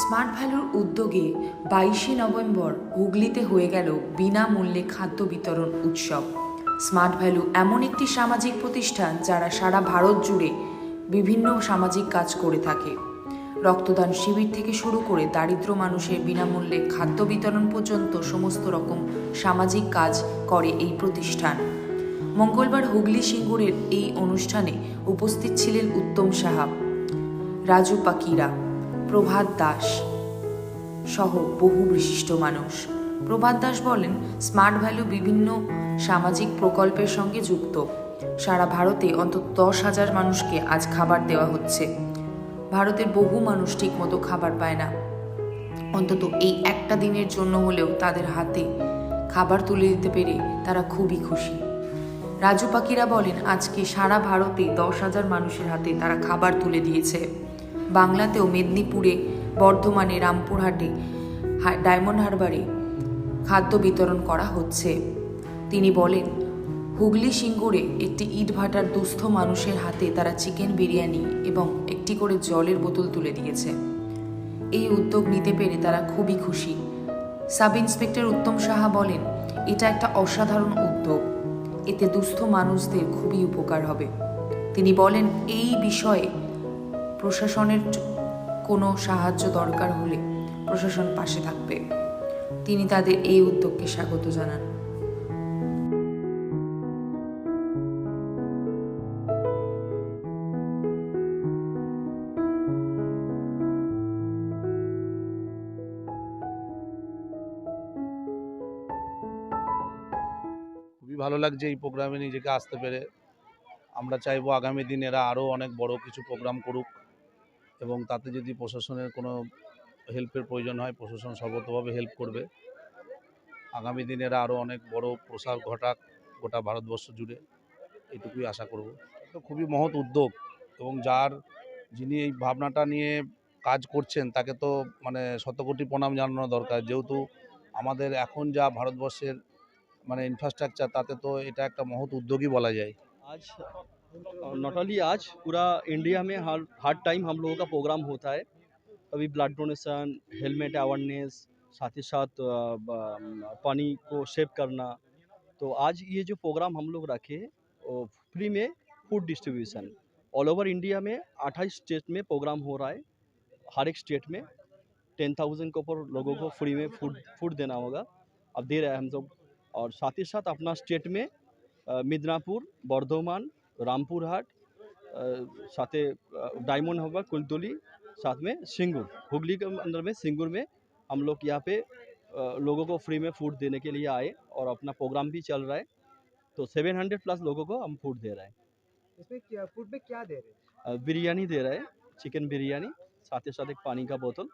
Smart ভ্যালুর উদ্যোগে বাইশে নভেম্বর হুগলিতে হয়ে গেল বিনামূল্যে খাদ্য বিতরণ উৎসব। স্মার্ট ভ্যালু এমন একটি সামাজিক প্রতিষ্ঠান যারা সারা ভারত জুড়ে বিভিন্ন সামাজিক কাজ করে থাকে। রক্তদান শিবির থেকে শুরু করে দারিদ্র মানুষের বিনামূল্যে খাদ্য বিতরণ পর্যন্ত সমস্ত রকম সামাজিক কাজ করে এই প্রতিষ্ঠান। মঙ্গলবার হুগলি সিঙ্গুরের এই অনুষ্ঠানে উপস্থিত ছিলেন উত্তম সাহা, রাজু পাকিরা প্রভাত দাস সহ বহু বিশিষ্ট মানুষ। প্রভাত দাস বলেন, স্মার্ট ভ্যালু বিভিন্ন সামাজিক প্রকল্পের সঙ্গে যুক্ত। সারা ভারতে অন্তত দশ হাজার মানুষকে আজ খাবার দেওয়া হচ্ছে। ভারতের বহু মানুষ ঠিকমতো খাবার পায় না। অন্তত এই একটা দিনের জন্য হলেও তাদের হাতে খাবার তুলে দিতে পেরে তারা খুবই খুশি। রাজু পাখিরা বলেন, আজকে সারা ভারতে দশ হাজার মানুষের হাতে তারা খাবার তুলে দিয়েছে। বাংলাতেও মেদিনীপুরে, বর্ধমানে, রামপুরহাটে ডায়মন্ড হারবারে খাদ্য বিতরণ করা হচ্ছে। তিনি বলেন, হুগলি সিঙ্গুরে একটি ইট ভাটার দুস্থ মানুষের হাতে তারা চিকেন বিরিয়ানি এবং একটি করে জলের বোতল তুলে দিয়েছে। এই উদ্যোগ নিতে পেরে তারা খুবই খুশি। সাব ইন্সপেক্টর উত্তম সাহা বলেন, এটা একটা অসাধারণ উদ্যোগ। এতে দুস্থ মানুষদের খুবই উপকার হবে। তিনি বলেন, এই বিষয়ে প্রশাসনের কোনো সাহায্য দরকার হলে প্রশাসন পাশে থাকবে। তিনি তাদের এই উদ্যোগকে স্বাগত জানান। খুবই ভালো লাগছে এই প্রোগ্রামে নিজেকে আসতে পেরে। আমরা চাইব আগামী দিন এরা আরও অনেক বড় কিছু প্রোগ্রাম করুক। এবং তাতে যদি প্রশাসনের কোনো হেল্পের প্রয়োজন হয় প্রশাসন সর্বতভাবে হেল্প করবে। আগামী দিন এরা আরও অনেক বড় প্রসার ঘটাক গোটা ভারতবর্ষ জুড়ে এটুকুই আশা করব। তো খুবই মহৎ উদ্যোগ এবং যার যিনি এই ভাবনাটা নিয়ে কাজ করছেন তাকে তো মানে শতকোটি প্রণাম জানানো দরকার। যেহেতু আমাদের এখন যা ভারতবর্ষের মানে ইনফ্রাস্ট্রাকচার তাতে তো এটা একটা মহৎ উদ্যোগই বলা যায়। आज नॉट ओनली आज पूरा इंडिया में हर हर टाइम हम लोगों का प्रोग्राम होता है। कभी ब्लड डोनेशन, हेलमेट अवेयरनेस, साथ ही साथ पानी को सेव करना। तो आज ये जो प्रोग्राम हम लोग रखे फ्री में food distribution. All over India में अट्ठाईस स्टेट में प्रोग्राम हो रहा है। हर एक स्टेट में टेन थाउज़ेंड के ऊपर लोगों को फ्री में फ़ूड फ़ूड देना होगा। अब दे रहे हैं हम लोग। और साथ ही साथ अपना स्टेट में मिदनापुर, बर्धमान रामपुरहाट साथे डायमंड हवा कुलतुली साथ में सिंगूर हुगली के अंदर में सिंगूर में हम लोग यहाँ पे लोगों को फ्री में फ़ूड देने के लिए आए और अपना प्रोग्राम भी चल रहा है। तो 700 प्लस लोगों को हम फ़ूड दे रहे हैं। इसमें क्या फ़ूड में क्या दे रहे हैं? बिरयानी दे रहे हैं चिकन बिरयानी साथ ही साथ एक पानी का बोतल।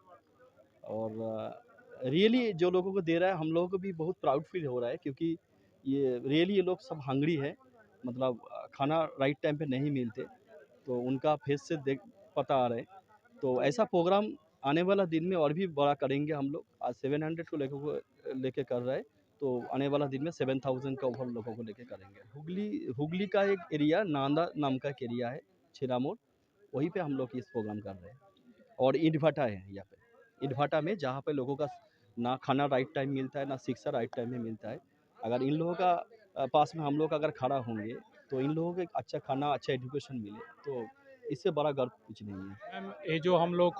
और रियली जो लोगों को दे रहा है हम लोगों को भी बहुत प्राउड फील हो रहा है क्योंकि ये रियली ये लोग सब हंगड़ी है। मतलब खाना राइट टाइम पे नहीं मिलते तो उनका फेस से देख, पता आ रहा तो ऐसा प्रोग्राम आने वाला दिन में और भी बड़ा करेंगे हम लोग। आज सेवन हंड्रेड को लेकर लेके कर रहे तो आने वाला दिन में सेवन थाउज़ेंड का ओवर लोगों को लेके करेंगे। हुगली हुगली का एक एरिया नांदा नाम का एक एरिया है, छिरामोड़, वहीं पे हम लोग इस प्रोग्राम कर रहे हैं। और ईट भाटा है यहाँ पे। ईट भाटा में जहाँ पे लोगों का ना खाना राइट टाइम मिलता है, ना शिक्षा राइट टाइम में मिलता है। अगर इन लोगों का पास में हम लोग अगर खड़ा होंगे तो इन लोगों को अच्छा खाना अच्छा एजुकेशन मिले तो इससे बड़ा गर्व कुछ नहीं है। मैम ये जो हम लोग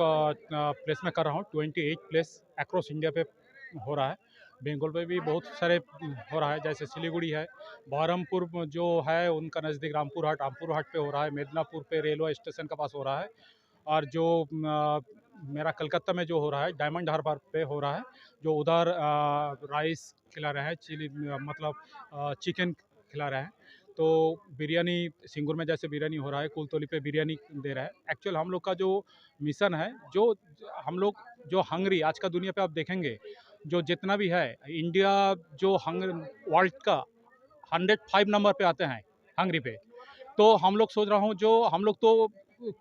प्लेस में कर रहा हूँ twenty eight place across India पे हो रहा है। बंगाल पे भी बहुत सारे हो रहा है जैसे सिलीगुड़ी है बहरमपुर जो है उनका नज़दीक रामपुर हाट रामपुर हाट पे हो रहा है मेदनापुर पे रेलवे स्टेशन के पास हो रहा है और जो अ, मेरा कलकत्ता में जो हो रहा है डायमंड हार्बर पे हो रहा है जो उधर राइस खिला रहे हैं चिली मतलब चिकन खिला रहे हैं। तो बिरयानी सिंगूर में जैसे बिरयानी हो रहा है, कुलतोली पे बिरयानी दे रहा है। एक्चुअल हम लोग का जो मिशन है, जो हम लोग जो हंगरी आज का दुनिया पे आप देखेंगे, जो जितना भी है इंडिया जो हंग वर्ल्ड का हंड्रेड फाइव नंबर पे आते हैं हंगरी पे। तो हम लोग सोच रहा हूँ जो, हम लोग तो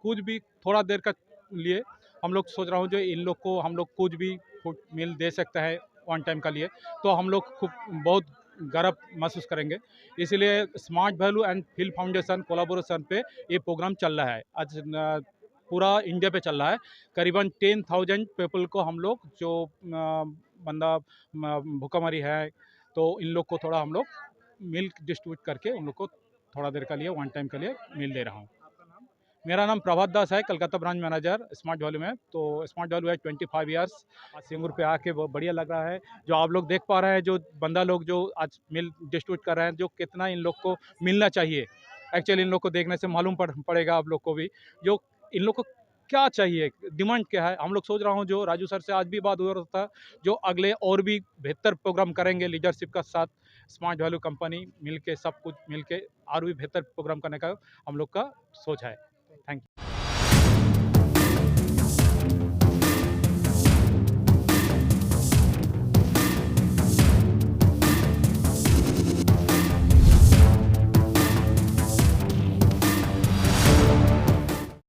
कुछ भी थोड़ा देर का लिए, हम लोग सोच रहा हूँ जो इन लोग को, हम लोग कुछ भी फ़ूड मील दे सकते हैं वन टाइम का लिए। तो हम लोग खूब, बहुत गर्व महसूस करेंगे। इसलिए smart value and feel foundation collaboration पे ये प्रोग्राम चल रहा है। आज पूरा इंडिया पे चल रहा है। करीबन टेन थाउज़ेंड पीपल को हम लोग जो बंदा भूखमरी है तो इन लोग को थोड़ा हम लोग मिल्क डिस्ट्रीब्यूट करके उन लोग को थोड़ा देर के लिए, वन टाइम के लिए मिल दे रहा हूँ। मेरा नाम प्रभात दास है, Calcutta branch manager, smart value में। तो स्मार्ट वैल्यू है ट्वेंटी फाइव ईयर्स आज सिंगूर पे आके बहुत बढ़िया लग रहा है। जो आप लोग देख पा रहे हैं, जो बंदा लोग जो आज मिल, डिस्ट्रीब्यूट कर रहे हैं, जो कितना इन लोग को मिलना चाहिए। एक्चुअली इन लोग को देखने से मालूम पड़, पड़ेगा आप लोग को भी। जो इन लोग को क्या चाहिए डिमांड क्या है? हम लोग सोच रहा हूँ, जो राजू सर से आज भी बात हो रहा था, जो अगले और भी बेहतर प्रोग्राम करेंगे लीडरशिप का साथ, स्मार्ट वैल्यू कंपनी मिल के सब कुछ मिल के और भी बेहतर प्रोग्राम करने का हम लोग का सोच है। Thank you.